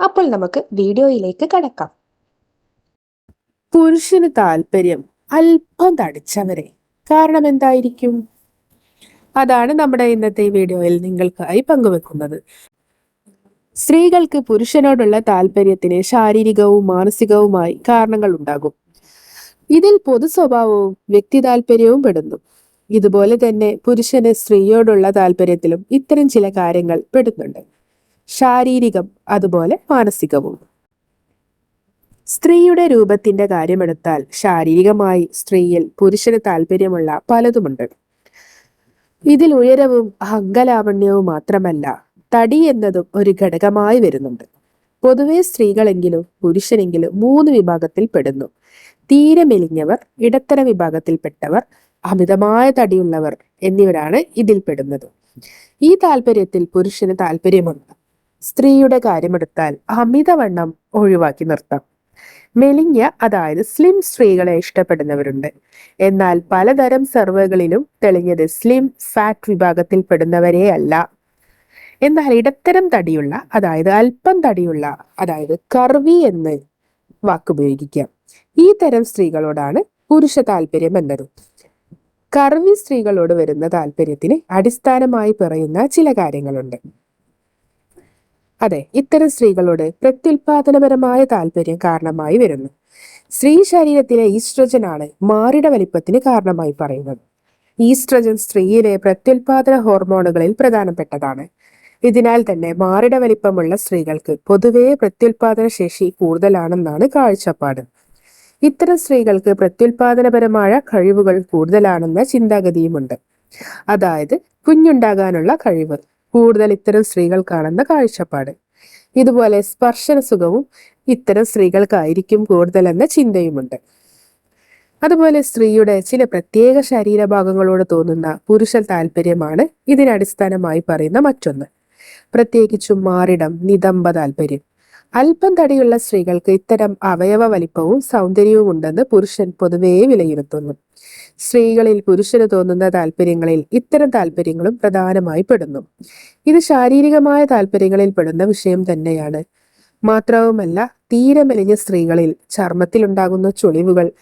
അപ്പോൾ നമുക്ക് വീഡിയോയിലേക്ക് കടക്കാം. പുരുഷന് താല്പര്യം അല്പം തടിച്ചവരെ. കാരണം എന്തായിരിക്കും? അതാണ് നമ്മുടെ ഇന്നത്തെ വീഡിയോയിൽ നിങ്ങൾക്കായി പങ്കുവെക്കുന്നത്. സ്ത്രീകൾക്ക് പുരുഷനോടുള്ള താല്പര്യത്തിന് ശാരീരികവും മാനസികവുമായി കാരണങ്ങൾ ഉണ്ടാകും. ഇതിൽ പൊതു സ്വഭാവവും വ്യക്തി താല്പര്യവും പെടുന്നു. ഇതുപോലെ തന്നെ പുരുഷന് സ്ത്രീയോടുള്ള താല്പര്യത്തിലും ഇത്തരം ചില കാര്യങ്ങൾ പെടുന്നുണ്ട്. ശാരീരികം അതുപോലെ മാനസികവും. സ്ത്രീയുടെ രൂപത്തിന്റെ കാര്യമെടുത്താൽ ശാരീരികമായി സ്ത്രീയിൽ പുരുഷന് താല്പര്യമുള്ള പലതുമുണ്ട്. ഇതിൽ ഉയരവും അംഗലാവണ്യവും മാത്രമല്ല തടി എന്നതും ഒരു ഘടകമായി വരുന്നുണ്ട്. പൊതുവെ സ്ത്രീകളെങ്കിലും പുരുഷനെങ്കിലും മൂന്ന് വിഭാഗത്തിൽ പെടുന്നു. തീരെ മെലിഞ്ഞവർ ഇടത്തര വിഭാഗത്തിൽപ്പെട്ടവർ അമിതമായ തടിയുള്ളവർ എന്നിവരാണ് ഇതിൽ പെടുന്നത് ഈ താല്പര്യത്തിൽ പുരുഷന് താല്പര്യമുണ്ട്. സ്ത്രീയുടെ കാര്യമെടുത്താൽ അമിതവണ്ണം ഒഴിവാക്കി നിർത്താം. മെലിഞ്ഞ അതായത് സ്ലിം സ്ത്രീകളെ ഇഷ്ടപ്പെടുന്നവരുണ്ട്. എന്നാൽ പലതരം സർവേകളിലും തെളിഞ്ഞത് സ്ലിം ഫാറ്റ് വിഭാഗത്തിൽ വിഭാഗത്തിൽപ്പെടുന്നവരെ അല്ല. എന്നാൽ ഇടത്തരം തടിയുള്ള അതായത് അല്പം തടിയുള്ള അതായത് കർവി എന്ന് വാക്കുപയോഗിക്കാം. ഈ തരം സ്ത്രീകളോടാണ് പുരുഷ താല്പര്യം എന്നത്. കർവി സ്ത്രീകളോട് വരുന്ന താല്പര്യത്തിന് അടിസ്ഥാനമായി പറയുന്ന ചില കാര്യങ്ങളുണ്ട്. അതെ ഇത്തരം സ്ത്രീകളോട് പ്രത്യുൽപാദനപരമായ താല്പര്യം കാരണമായി വരുന്നു. സ്ത്രീ ശരീരത്തിലെ ഈസ്ട്രജൻ ആണ് മാറിട വലിപ്പത്തിന് കാരണമായി പറയുന്നത്. ഈസ്ട്രജൻ സ്ത്രീയിലെ പ്രത്യുൽപാദന ഹോർമോണുകളിൽ പ്രധാനപ്പെട്ടതാണ്. ഇതിനാൽ തന്നെ മാറിട വലിപ്പമുള്ള സ്ത്രീകൾക്ക് പൊതുവേ പ്രത്യുൽപാദന ശേഷി കൂടുതലാണെന്നാണ് കാഴ്ചപ്പാട്. ഇത്തരം സ്ത്രീകൾക്ക് പ്രത്യുൽപാദനപരമായ കഴിവുകൾ കൂടുതലാണെന്ന ചിന്താഗതിയുമുണ്ട്. അതായത് കുഞ്ഞുണ്ടാകാനുള്ള കഴിവ്. കൂടുതൽ ഇത്തരം സ്ത്രീകൾ സ്ത്രീകൾക്കാണെന്ന കാഴ്ചപ്പാട്. ഇതുപോലെ സ്പർശന സുഖവും ഇത്തരം സ്ത്രീകൾക്കായിരിക്കും കൂടുതലെന്ന ചിന്തയുമുണ്ട്. അതുപോലെ സ്ത്രീയുടെ ചില പ്രത്യേക ശരീരഭാഗങ്ങളോട് തോന്നുന്ന പുരുഷ താല്പര്യമാണ് ഇതിനടിസ്ഥാനമായി പറയുന്ന മറ്റൊന്ന്. പ്രത്യേകിച്ചും മാറിടം നിതംബ താല്പര്യം. അല്പം തടിയുള്ള സ്ത്രീകൾക്ക് ഇത്തരം അവയവ വലിപ്പവും സൗന്ദര്യവും ഉണ്ടെന്ന് പുരുഷൻ പൊതുവേ വിലയിരുത്തുന്നു. സ്ത്രീകളിൽ പുരുഷന് തോന്നുന്ന താല്പര്യങ്ങളിൽ ഇത്തരം താല്പര്യങ്ങളും പ്രധാനമായി പെടുന്നു. ഇത് ശാരീരികമായ താല്പര്യങ്ങളിൽ പെടുന്ന വിഷയം തന്നെയാണ്. മാത്രവുമല്ല തീരെ മെലിഞ്ഞ സ്ത്രീകളിൽ ചർമ്മത്തിലുണ്ടാകുന്ന ചുളിവുകൾ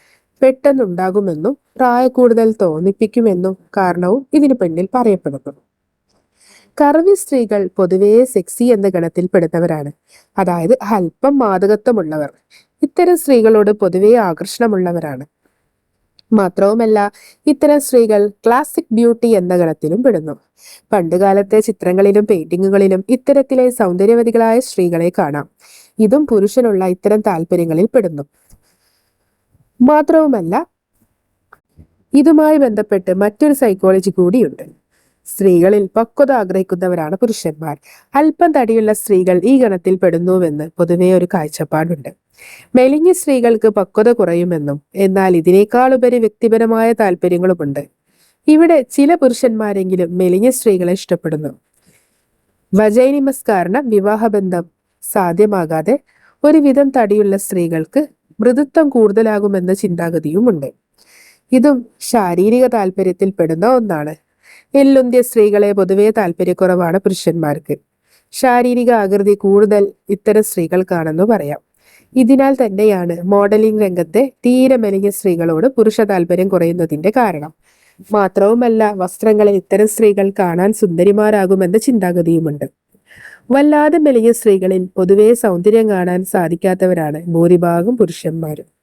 പെട്ടെന്നുണ്ടാകുമെന്നും പ്രായക്കൂടുതൽ തോന്നിപ്പിക്കുമെന്നും കാരണവും ഇതിനു പിന്നിൽ പറയപ്പെടുന്നു. കറവി സ്ത്രീകൾ പൊതുവേ സെക്സി എന്ന ഗണത്തിൽപ്പെടുന്നവരാണ്. അതായത് അല്പം മാതകത്വമുള്ളവർ ഇത്തരം സ്ത്രീകളോട് പൊതുവേ ആകർഷണമുള്ളവരാണ്. മാത്രവുമല്ല ഇത്തരം സ്ത്രീകൾ ക്ലാസിക് ബ്യൂട്ടി എന്ന ഗണത്തിലും പെടുന്നു. പണ്ടുകാലത്തെ ചിത്രങ്ങളിലും പെയിന്റിങ്ങുകളിലും ഇത്തരത്തിലെ സൗന്ദര്യവതികളായ സ്ത്രീകളെ കാണാം. ഇതും പുരുഷനുള്ള ഇത്തരം താല്പര്യങ്ങളിൽ പെടുന്നു. മാത്രവുമല്ല ഇതുമായി ബന്ധപ്പെട്ട് മറ്റൊരു സൈക്കോളജി കൂടിയുണ്ട്. സ്ത്രീകളിൽ പക്വത ആഗ്രഹിക്കുന്നവരാണ് പുരുഷന്മാർ. അല്പം തടിയുള്ള സ്ത്രീകൾ ഈ ഗണത്തിൽ പെടുന്നുവെന്ന് പൊതുവേ ഒരു കാഴ്ചപ്പാടുണ്ട്. മെലിഞ്ഞ സ്ത്രീകൾക്ക് പക്വത കുറയുമെന്നും എന്നാൽ ഇതിനേക്കാളുപരി വ്യക്തിപരമായ താല്പര്യങ്ങളുമുണ്ട്. ഇവിടെ ചില പുരുഷന്മാരെങ്കിലും മെലിഞ്ഞ സ്ത്രീകളെ ഇഷ്ടപ്പെടുന്നു. വജൈനിമസ് കാരണം വിവാഹബന്ധം സാധ്യമാകാതെ ഒരുവിധം തടിയുള്ള സ്ത്രീകൾക്ക് മൃദുത്വം കൂടുതലാകുമെന്ന ചിന്താഗതിയുമുണ്ട്. ഇതും ശാരീരിക താല്പര്യത്തിൽ പെടുന്ന ഒന്നാണ്. എല്ലുന്തിയ സ്ത്രീകളെ പൊതുവെ താല്പര്യക്കുറവാണ് പുരുഷന്മാർക്ക്. ശാരീരിക ആകൃതി കൂടുതൽ ഇത്തരം സ്ത്രീകൾക്കാണെന്ന് പറയാം. ഇതിനാൽ തന്നെയാണ് മോഡലിംഗ് രംഗത്തെ തീരെ മെലിഞ്ഞ സ്ത്രീകളോട് പുരുഷ താല്പര്യം കുറയുന്നതിന്റെ കാരണം. മാത്രവുമല്ല വസ്ത്രങ്ങളിൽ ഇത്തരം സ്ത്രീകൾ കാണാൻ സുന്ദരിമാരാകുമെന്ന ചിന്താഗതിയുമുണ്ട്. വല്ലാതെ മെലിഞ്ഞ സ്ത്രീകളിൽ പൊതുവെ സൗന്ദര്യം കാണാൻ സാധിക്കാത്തവരാണ് ഭൂരിഭാഗം പുരുഷന്മാരും.